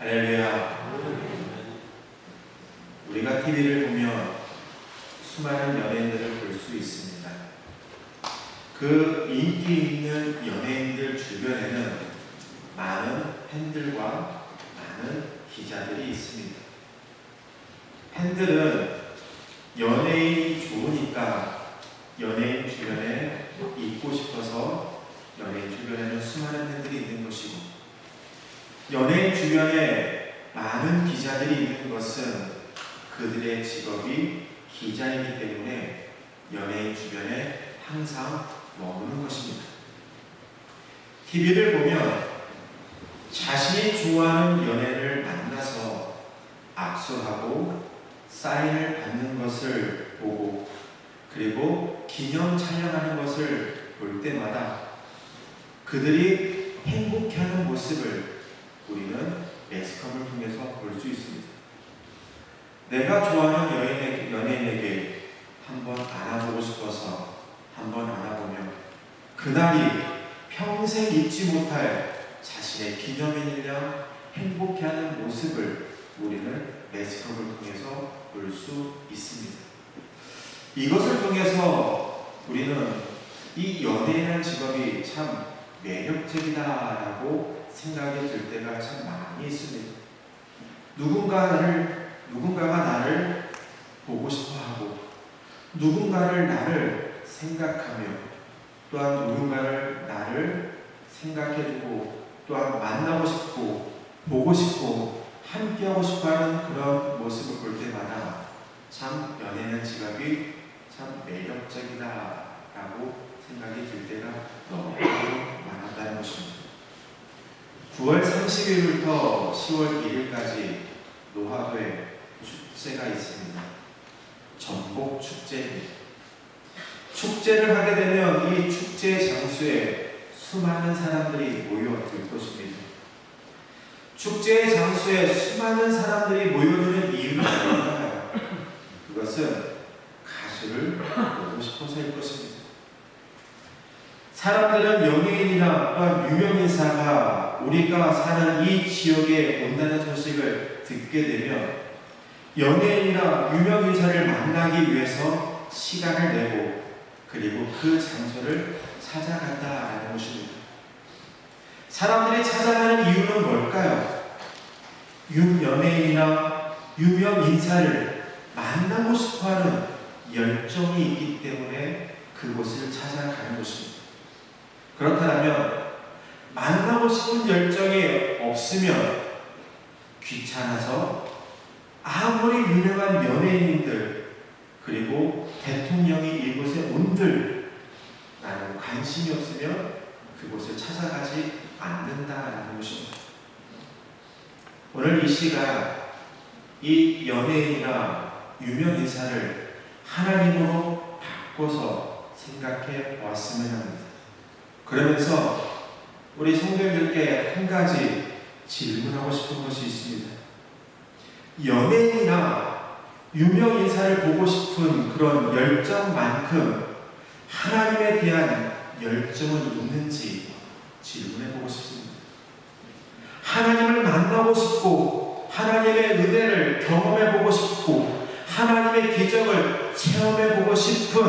할렐루야. 우리가 TV를 보면 수많은 연예인들을 볼 수 있습니다. 그 인기 있는 연예인들 주변에는 많은 팬들과 많은 기자들이 있습니다. 팬들은 연예인이 좋으니까 연예인 주변에 있고 싶어서 연예인 주변에는 수많은 팬들이 있는 것이고 연예인 주변에 많은 기자들이 있는 것은 그들의 직업이 기자이기 때문에 연예인 주변에 항상 머무는 것입니다. TV를 보면 자신이 좋아하는 연예인을 만나서 악수하고 사인을 받는 것을 보고 그리고 기념 촬영하는 것을 볼 때마다 그들이 행복해하는 모습을 우리는 매스컴을 통해서 볼 수 있습니다. 내가 좋아하는 연예인에게, 연예인에게 한번 안아보고 싶어서 한번 안아보면 그날이 평생 잊지 못할 자신의 기념일이냐 행복해하는 모습을 우리는 매스컴을 통해서 볼 수 있습니다. 이것을 통해서 우리는 이 연예인이라는 직업이 참 매력적이다라고 생각이 들 때가 참 많이 있습니다. 누군가를 누군가가 나를 보고 싶어 하고 누군가를 나를 생각하며 또한 누군가를 나를 생각해주고 또한 만나고 싶고 보고 싶고 함께하고 싶어 하는 그런 모습을 볼 때마다 참 연예인 직업이 참 매력적이다라고 생각이 들 때가 너무 많았다는 것입니다. 9월 30일부터 10월 1일까지 노화도에 축제가 있습니다. 전복 축제입니다. 축제를 하게 되면 이 축제 장소에 수많은 사람들이 모여들 것입니다. 축제 장소에 수많은 사람들이 모여드는 이유는 뭘까요? 그것은 가수를 보고 싶어서일 것입니다. 사람들은 연예인이나 유명인사가 우리가 사는 이 지역에 온다는 소식을 듣게 되면 연예인이나 유명 인사를 만나기 위해서 시간을 내고 그리고 그 장소를 찾아간다라는 것입니다. 사람들이 찾아가는 이유는 뭘까요? 유연예인이나 유명 인사를 만나고 싶어하는 열정이 있기 때문에 그곳을 찾아가는 것입니다. 그렇다면 만나고 싶은 열정이 없으면 귀찮아서 아무리 유명한 연예인들 그리고 대통령이 이곳에 온들 나는 관심이 없으면 그곳을 찾아가지 않는다라는 것입니다. 오늘 이 시간 이 연예인이나 유명 인사를 하나님으로 바꿔서 생각해 보았으면 합니다. 그러면서 우리 성도님들께 한 가지 질문하고 싶은 것이 있습니다. 연예인이나 유명 인사를 보고 싶은 그런 열정만큼 하나님에 대한 열정은 있는지 질문해 보고 싶습니다. 하나님을 만나고 싶고 하나님의 은혜를 경험해 보고 싶고 하나님의 기적을 체험해 보고 싶은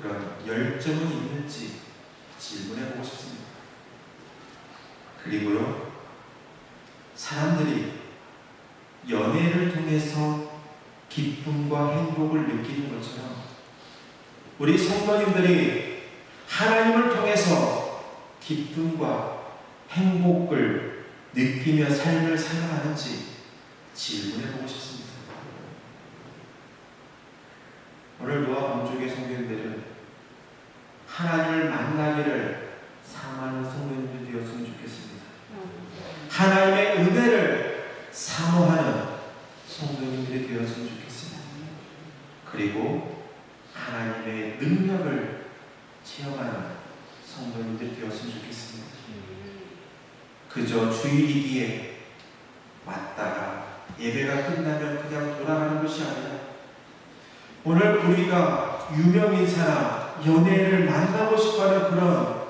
그런 열정은 있는지 질문해 보고 싶습니다. 그리고요, 사람들이 연애를 통해서 기쁨과 행복을 느끼는 것처럼 우리 성도님들이 하나님을 통해서 기쁨과 행복을 느끼며 삶을 살아가는지 질문해 보고 싶습니다. 오늘 노아 본족의 성도님들은 하나님을 만나기를 사모하는 성도님들 되었으면 좋겠습니다. 하나님의 은혜를 사모하는 성도님들이 되었으면 좋겠습니다. 그리고 하나님의 능력을 체험하는 성도님들 되었으면 좋겠습니다. 그저 주일이기에 왔다가 예배가 끝나면 그냥 돌아가는 것이 아니라 오늘 우리가 유명인사나 연예인을 만나고 싶어하는 그런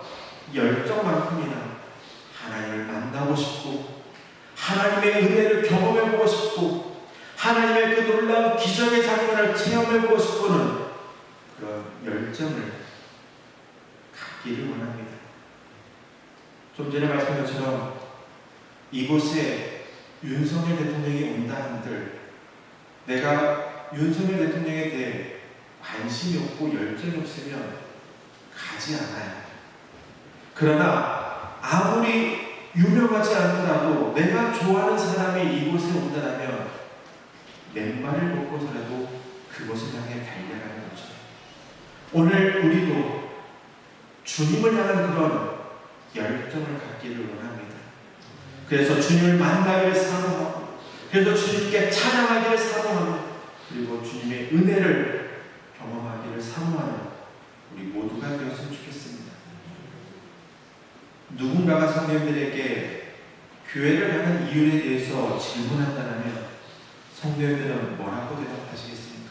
열정만큼이나 하나님을 만나고 싶고 하나님의 은혜를 경험해 보고 싶고 하나님의 그 놀라운 기적의 장면을 체험해 보고 싶고는 그런 열정을 갖기를 원합니다. 좀 전에 말씀한 것처럼 이곳에 윤석열 대통령이 온다 한들 내가 윤석열 대통령에 대해 관심이 없고 열정이 없으면 가지 않아요. 그러나 아무리 유명하지 않더라도 내가 좋아하는 사람이 이곳에 온다면 맨발을 걷고서라도 그곳을 향해 달려가는 거죠. 오늘 우리도 주님을 향한 그런 열정을 갖기를 원합니다. 그래서 주님을 만나기를 사모하고, 그래서 주님께 찬양하기를 사모하고, 그리고 주님의 은혜를 경험하기를 사모하는 우리 모두가 되었으면 좋겠습니다. 누군가가 성도님들에게 교회를 하는 이유에 대해서 질문한다면 성도님들은 뭐라고 대답하시겠습니까?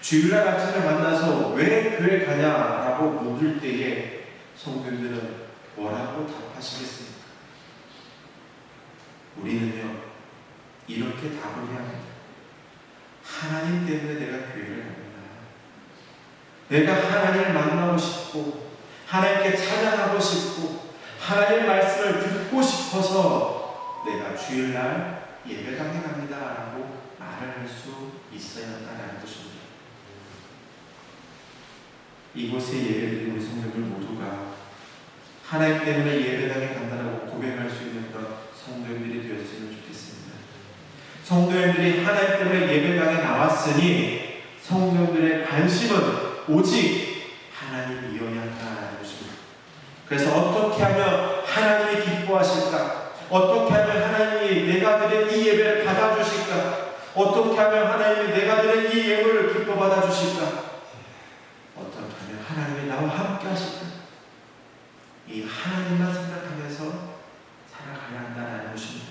주일날 아침에 만나서 왜 교회 가냐라고 묻을 때에 성도님들은 뭐라고 답하시겠습니까? 우리는요 이렇게 답을 해야 합니다. 하나님 때문에 내가 교회를 갑니다. 내가 하나님을 만나고 싶고 하나님께 찬양하고 싶고 하나님 말씀을 듣고 싶어서 내가 주일날 예배당에 갑니다 라고 말을 할 수 있어야 한다는 것입니다. 이곳에 예배드린 우리 성도들 모두가 하나님 때문에 예배당에 간다라고 고백할 수 있는 그런 성도들이 되었으면 좋겠습니다. 성도들이 하나님 때문에 예배당에 나왔으니 성도들의 관심은 오직 하나님이어야 것입니다. 그래서 어떻게 하면 하나님이 기뻐하실까? 어떻게 하면 하나님이 내가 드린 이 예배를 받아주실까? 어떻게 하면 하나님이 내가 드린 이 예물을 기뻐 받아주실까? 어떻게 하면 하나님이 나와 함께 하실까? 이 하나님만 생각하면서 살아가야 한다는 것입니다.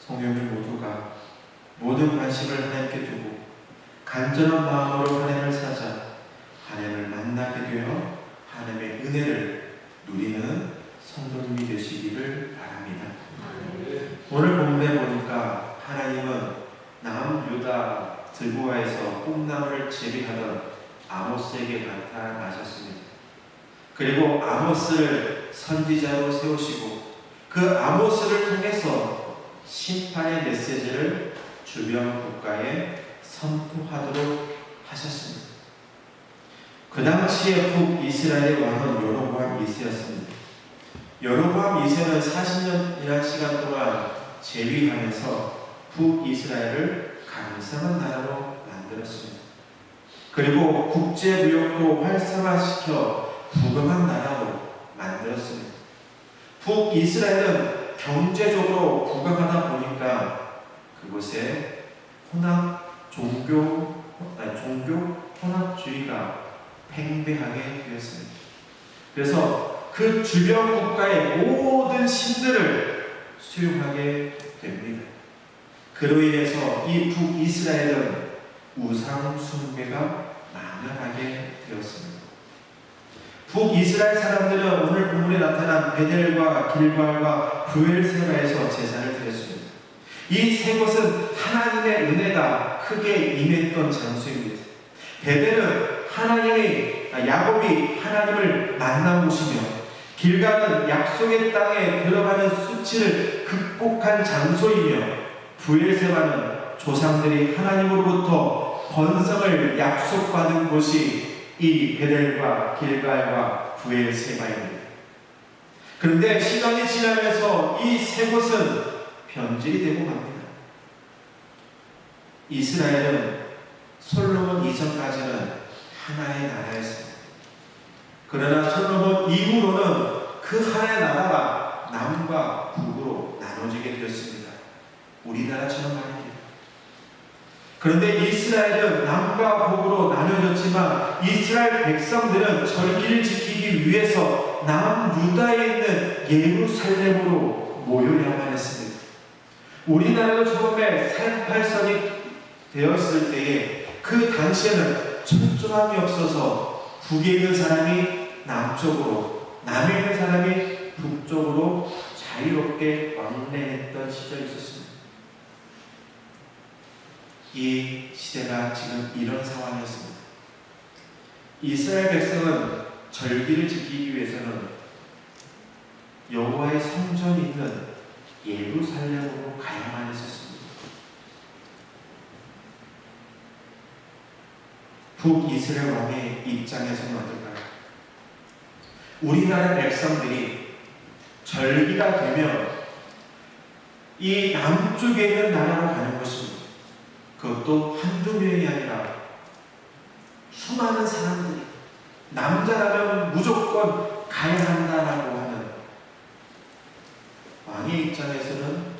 성령들 모두가 모든 관심을 하나님께 두고 간절한 마음으로 하나님을 찾아 하나님을 만나게 되어 하나님의 은혜를 누리는 성도님이 되시기를 바랍니다. 오늘 본문에 보니까 하나님은 남유다 드보아에서 꿈나무를 재배하던 아모스에게 나타나셨습니다. 그리고 아모스를 선지자로 세우시고 그 아모스를 통해서 심판의 메시지를 주변 국가에 선포하도록 하셨습니다. 그 당시에 북이스라엘 왕은 여로보암 2세였습니다. 여로보암 2세는 40년이라는 시간 동안 재위하면서 북이스라엘을 강성한 나라로 만들었습니다. 그리고 국제 무역도 활성화시켜 부강한 나라로 만들었습니다. 북이스라엘은 경제적으로 부강하다 보니까 그곳에 혼합 종교 아니, 종교 혼합주의가 팽배하게 되었습니다. 그래서 그 주변 국가의 모든 신들을 수용하게 됩니다. 그로 인해서 이 북이스라엘은 우상 숭배가 만연하게 되었습니다. 북이스라엘 사람들은 오늘 본문에 나타난 베델과 길갈과 부엘세바에서 제사를 드렸습니다. 이 세 곳은 하나님의 은혜가 크게 임했던 장소입니다. 베델은 하나님이 야곱이 하나님을 곳이며 길갈은 약속의 땅에 들어가는 수치를 극복한 장소이며 부엘세바는 조상들이 하나님으로부터 번성을 약속받은 곳이 이 베델과 길갈과 부엘세바입니다. 그런데 시간이 지나면서 이 세 곳은 변질이 되고 맙니다. 이스라엘은 솔로몬 이전까지는 하나의 나라였습니다. 그러나 솔로몬 이후로는 그 하나의 나라가 남과 북으로 나눠지게 되었습니다. 우리나라처럼 말입니다. 그런데 이스라엘은 남과 북으로 나눠졌지만 이스라엘 백성들은 절기를 지키기 위해서 남 유다에 있는 예루살렘으로 모여야만 했습니다. 우리나라도 처음에 38선이 되었을 때에 그 당시에는 철저함이 없어서 북에 있는 사람이 남쪽으로 남에 있는 사람이 북쪽으로 자유롭게 왕래했던 시절이 있었습니다. 이 시대가 지금 이런 상황이었습니다. 이스라엘 백성은 절기를 지키기 위해서는 여호와의 성전이 있는 예루살렘으로 가야만 했었습니다. 북이스라엘 왕의 입장에서는 어떨까요? 우리나라 백성들이 절기가 되면 이 남쪽에 있는 나라로 가는 것입니다. 그것도 한두 명이 아니라 수많은 사람들이 남자라면 무조건 가야 한다라고 하는 왕의 입장에서는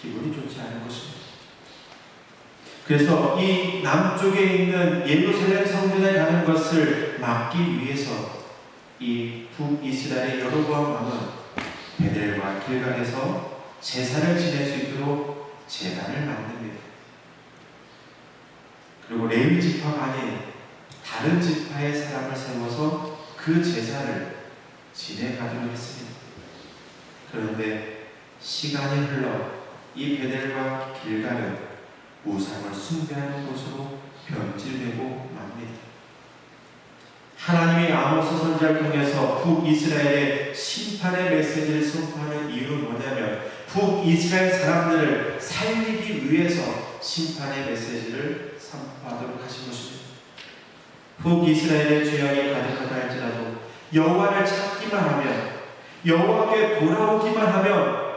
기분이 좋지 않은 것입니다. 그래서 이 남쪽에 있는 예루살렘 성전에 가는 것을 막기 위해서 이 북이스라엘의 여로보암 왕은 베델과 길갈에서 제사를 지낼 수 있도록 제단을 만듭니다. 그리고 레위 아닌 다른 지파의 사람을 세워서 그 제사를 지내가도록 했습니다. 그런데 시간이 흘러 이 베델과 길갈은 우상을 숭배하는 곳으로 변질되고 맙니다. 하나님이 아모스 선지자를 통해서 북이스라엘의 심판의 메시지를 선포하는 이유는 뭐냐면 북이스라엘 사람들을 살리기 위해서 심판의 메시지를 선포하도록 하신 것입니다. 북이스라엘의 죄악이 가득하다 할지라도 여호와를 찾기만 하면 여호와께 돌아오기만 하면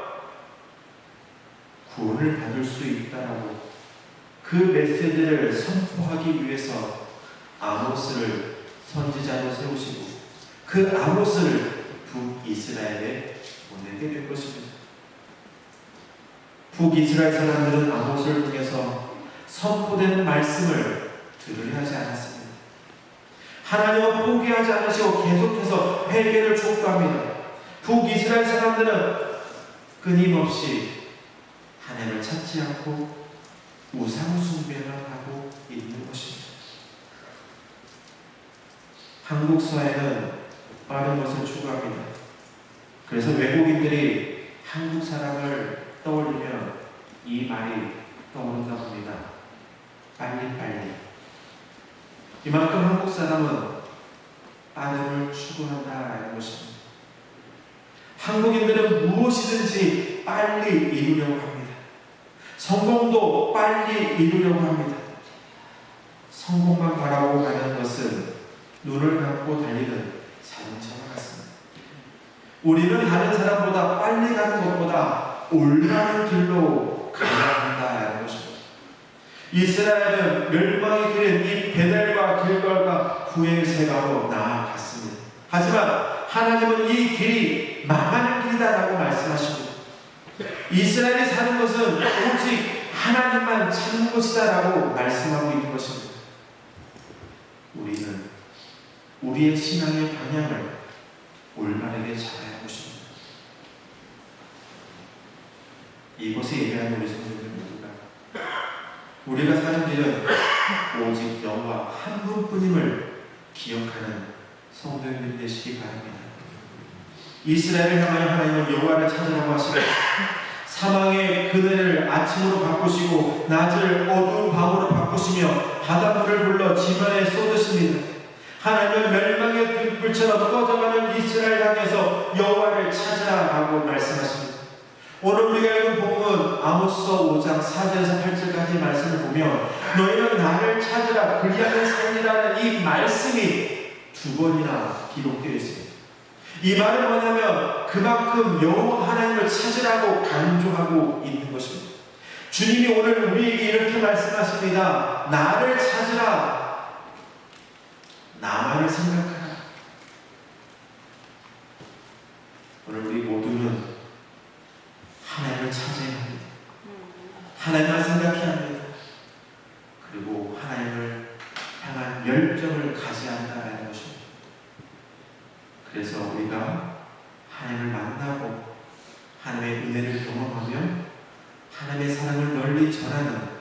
구원을 받을 수 있다라고 그 메시지를 선포하기 위해서 아모스를 선지자로 세우시고 그 아모스를 북이스라엘에 보내게 된 것입니다. 북이스라엘 사람들은 아모스를 통해서 선포되는 말씀을 들으려 하지 않았습니다. 하나님은 포기하지 않으시고 계속해서 회개를 촉구합니다. 북이스라엘 사람들은 끊임없이 하나님을 찾지 않고 우상 숭배만 하고 있는 것입니다. 한국 사회는 빠른 것을 추구합니다. 그래서 외국인들이 한국 사람을 떠올리면 이 말이 떠오른다고 합니다. 빨리빨리. 이만큼 한국 사람은 빠름을 추구한다는 것입니다. 한국인들은 무엇이든지 빨리 이루려고 합니다. 성공도 빨리 이루려고 합니다. 성공만 바라고 가는 것은 눈을 감고 달리는 자동차와 같습니다. 우리는 다른 사람보다 빨리 가는 것보다 올바른 길로 가야 한다는 것입니다. 이스라엘은 멸망의 길은 이 베델과 길걸과 후엘세가로 나아갔습니다. 하지만 하나님은 이 길이 망하는 길이다라고 말씀하십니다. 이스라엘이 사는 것은 오직 하나님만 찾는 것이다라고 말씀하고 있는 것입니다. 우리는 우리의 신앙의 방향을 올바르게 잡아야 할 것입니다. 이곳에 예배하는 우리 성도들 모두가 우리가 사는 길은 오직 여호와 한 분뿐임을 기억하는 성도님들이 되시기 바랍니다. 이스라엘을 향하여 하나님은 여호와를 찾으라고 하시고 사망의 그늘을 아침으로 바꾸시고 낮을 어두운 밤으로 바꾸시며 바닷물을 불러 지면에 쏟으십니다. 하나님은 멸망의 등불처럼 꺼져가는 이스라엘 향해서 여호와를 찾으라라고 말씀하십니다. 오늘 우리가 읽은 본문 아모스서 5장 4절에서 8절까지 말씀을 보면 너희는 나를 찾으라 그리하면 살리라는 이 말씀이 두 번이나 기록되어 있습니다. 이 말은 뭐냐면 그만큼 여호와 하나님을 찾으라고 강조하고 있는 것입니다. 주님이 오늘 우리에게 이렇게 말씀하십니다. 나를 찾으라. 나만을 생각하라. 오늘 우리 모두는 하나님을 찾아야 합니다. 하나님을 생각해야 합니다. 그리고 하나님을 향한 열정을 가져야 한다는 것입니다. 그래서 우리가 하나님을 만나고 하나님의 은혜를 경험하며 하나님의 사랑을 널리 전하는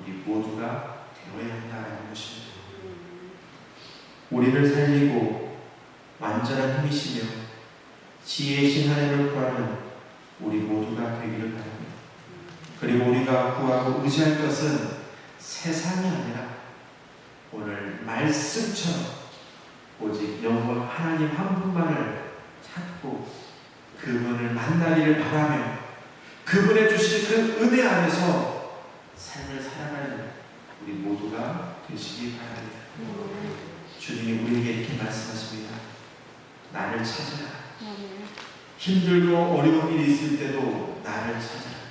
우리 모두가 되어야 한다는 것입니다. 우리를 살리고 완전한 힘이시며 지혜신 하나님을 구하는 우리 모두가 되기를 바랍니다. 그리고 우리가 구하고 의지할 것은 세상이 아니라 오늘 말씀처럼 오직 여호와 하나님 한 분만을 찾고 그분을 만나기를 바라며 그분의 주신 그 은혜 안에서 삶을 살아가는 우리 모두가 되시기 바랍니다. 주님이 우리에게 이렇게 말씀하십니다. 나를 찾아라. 힘들고 어려운 일이 있을 때도 나를 찾아라.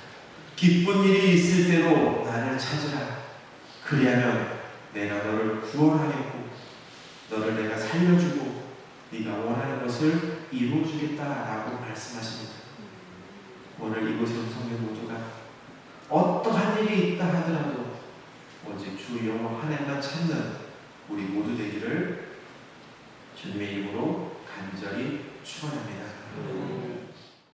기쁜 일이 있을 때도 나를 찾으라. 그리하면 내가 너를 구원하겠고 너를 내가 살려주고 네가 원하는 것을 이루어주겠다라고 말씀하십니다. 오늘 이곳에 온 성도 모두가 어떠한 일이 있다 하더라도 오직 주 영호 하나님만 찾는 우리 모두 되기를 주님의 이름으로 간절히 축원합니다.